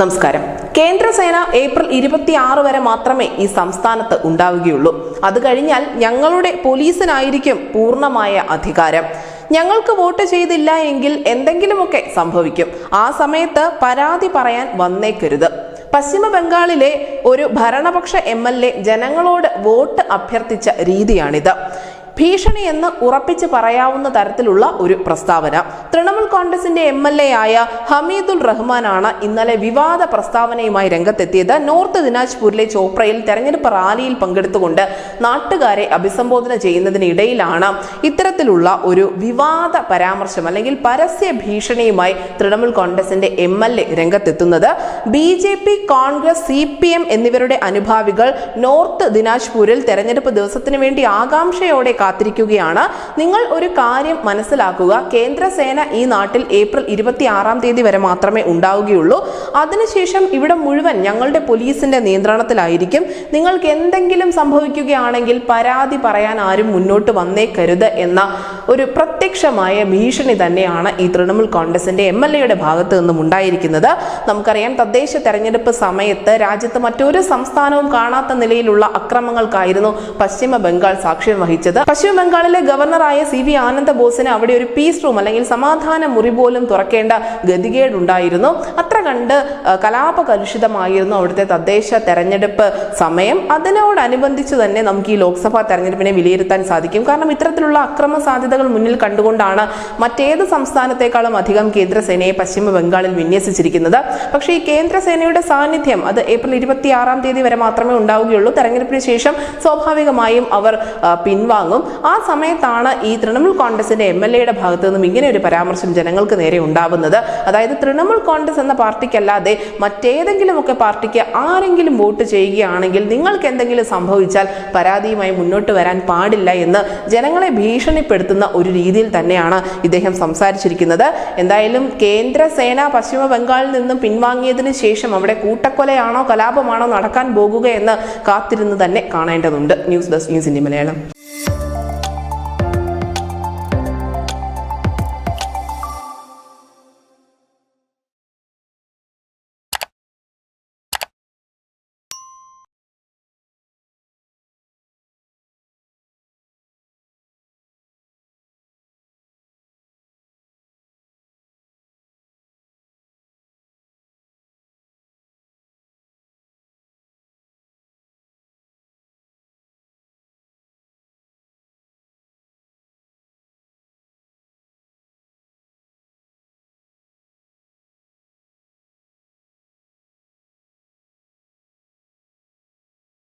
നമസ്കാരം. കേന്ദ്രസേന ഏപ്രിൽ ഇരുപത്തിയാറ് വരെ മാത്രമേ ഈ സംസ്ഥാനത്ത് ഉണ്ടാവുകയുള്ളൂ. അത് കഴിഞ്ഞാൽ ഞങ്ങളുടെ പോലീസിനായിരിക്കും പൂർണമായ അധികാരം. ഞങ്ങൾക്ക് വോട്ട് ചെയ്തില്ല എങ്കിൽ എന്തെങ്കിലുമൊക്കെ സംഭവിക്കും. ആ സമയത്ത് പരാതി പറയാൻ വന്നേക്കരുത്. പശ്ചിമ ബംഗാളിലെ ഒരു ഭരണപക്ഷ എം എൽ എ ജനങ്ങളോട് വോട്ട് അഭ്യർത്ഥിച്ച രീതിയാണിത്. ഭീഷണി എന്ന് ഉറപ്പിച്ച് പറയാവുന്ന തരത്തിലുള്ള ഒരു പ്രസ്താവന. തൃണമൂൽ കോൺഗ്രസിന്റെ എം എൽ എ ആയ ഹമീദുൽ റഹ്മാനാണ് ഇന്നലെ വിവാദ പ്രസ്താവനയുമായി രംഗത്തെത്തിയത്. നോർത്ത് ദിനാജ്പൂരിലെ ചോപ്രയിൽ തെരഞ്ഞെടുപ്പ് റാലിയിൽ പങ്കെടുത്തുകൊണ്ട് നാട്ടുകാരെ അഭിസംബോധന ചെയ്യുന്നതിനിടയിലാണ് ഇത്തരത്തിലുള്ള ഒരു വിവാദ പരാമർശം അല്ലെങ്കിൽ പരസ്യ ഭീഷണിയുമായി തൃണമൂൽ കോൺഗ്രസിന്റെ M L A രംഗത്തെത്തുന്നത്. B J P Congress C P M എന്നിവരുടെ അനുഭാവികൾ നോർത്ത് ദിനാജ്പൂരിൽ തെരഞ്ഞെടുപ്പ് ദിവസത്തിന് വേണ്ടി ആകാംക്ഷയോടെ കാത്തിരിക്കുകയാണ്. നിങ്ങൾ ഒരു കാര്യം മനസ്സിലാക്കുക. കേന്ദ്രസേന ഈ നാട്ടിൽ ഏപ്രിൽ ഇരുപത്തി ആറാം തീയതി വരെ മാത്രമേ ഉണ്ടാവുകയുള്ളൂ. അതിനുശേഷം ഇവിടെ മുഴുവൻ ഞങ്ങളുടെ പോലീസിന്റെ നിയന്ത്രണത്തിലായിരിക്കും. നിങ്ങൾക്ക് എന്തെങ്കിലും സംഭവിക്കുകയാണെങ്കിൽ പരാതി പറയാൻ ആരും മുന്നോട്ട് വന്നേക്കരുത് എന്ന ഒരു പ്രത്യക്ഷമായ ഭീഷണി തന്നെയാണ് ഈ തൃണമൂൽ കോൺഗ്രസിന്റെ എം എൽ എയുടെ ഭാഗത്ത് നിന്നും ഉണ്ടായിരിക്കുന്നത്. നമുക്കറിയാം തദ്ദേശ തെരഞ്ഞെടുപ്പ് സമയത്ത് രാജ്യത്ത് മറ്റൊരു സംസ്ഥാനവും കാണാത്ത നിലയിലുള്ള അക്രമങ്ങൾക്കായിരുന്നു പശ്ചിമ ബംഗാൾ സാക്ഷ്യം വഹിച്ചത്. പശ്ചിമ ബംഗാളിലെ ഗവർണറായ സി വി ആനന്ദബോസിന് അവിടെ ഒരു പീസ് റൂം അല്ലെങ്കിൽ സമാധാന മുറി പോലും തുറക്കേണ്ട ഗതികേടുണ്ടായിരുന്നു. കണ്ട് കലാപ കലാപകലുഷിതമായിരുന്നു അവിടുത്തെ തദ്ദേശ തെരഞ്ഞെടുപ്പ് സമയം. അതിനോടനുബന്ധിച്ച് തന്നെ നമുക്ക് ഈ ലോക്സഭാ തെരഞ്ഞെടുപ്പിനെ വിലയിരുത്താൻ സാധിക്കും. കാരണം ഇത്തരത്തിലുള്ള അക്രമ സാധ്യതകൾ മുന്നിൽ കണ്ടുകൊണ്ടാണ് മറ്റേത് സംസ്ഥാനത്തെക്കാളും അധികം കേന്ദ്രസേനയെ പശ്ചിമ ബംഗാളിൽ വിന്യസിച്ചിരിക്കുന്നത്. പക്ഷേ ഈ കേന്ദ്രസേനയുടെ സാന്നിധ്യം അത് ഏപ്രിൽ ഇരുപത്തി ആറാം തീയതി വരെ മാത്രമേ ഉണ്ടാവുകയുള്ളൂ. തെരഞ്ഞെടുപ്പിന് ശേഷം സ്വാഭാവികമായും അവർ പിൻവാങ്ങും. ആ സമയത്താണ് ഈ തൃണമൂൽ കോൺഗ്രസിന്റെ എം എൽ എയുടെ ഭാഗത്തു നിന്നും ഇങ്ങനെ ഒരു പരാമർശം ജനങ്ങൾക്ക് നേരെ ഉണ്ടാവുന്നത്. അതായത് തൃണമൂൽ കോൺഗ്രസ് എന്ന പാർട്ടിക്കല്ലാതെ മറ്റേതെങ്കിലുമൊക്കെ പാർട്ടിക്ക് ആരെങ്കിലും വോട്ട് ചെയ്യുകയാണെങ്കിൽ നിങ്ങൾക്ക് എന്തെങ്കിലും സംഭവിച്ചാൽ പരാതിയുമായി മുന്നോട്ട് വരാൻ പാടില്ല എന്ന് ജനങ്ങളെ ഭീഷണിപ്പെടുത്തുന്ന ഒരു രീതിയിൽ തന്നെയാണ് ഇദ്ദേഹം സംസാരിച്ചിരിക്കുന്നത്. എന്തായാലും കേന്ദ്ര സേന പശ്ചിമ ബംഗാളിൽ നിന്നും പിൻവാങ്ങിയതിന് ശേഷം അവിടെ കൂട്ടക്കൊലയാണോ കലാപമാണോ നടക്കാൻ പോകുകയെന്ന് കാത്തിരുന്ന് തന്നെ കാണേണ്ടതുണ്ട്. News desk news India Malayalam.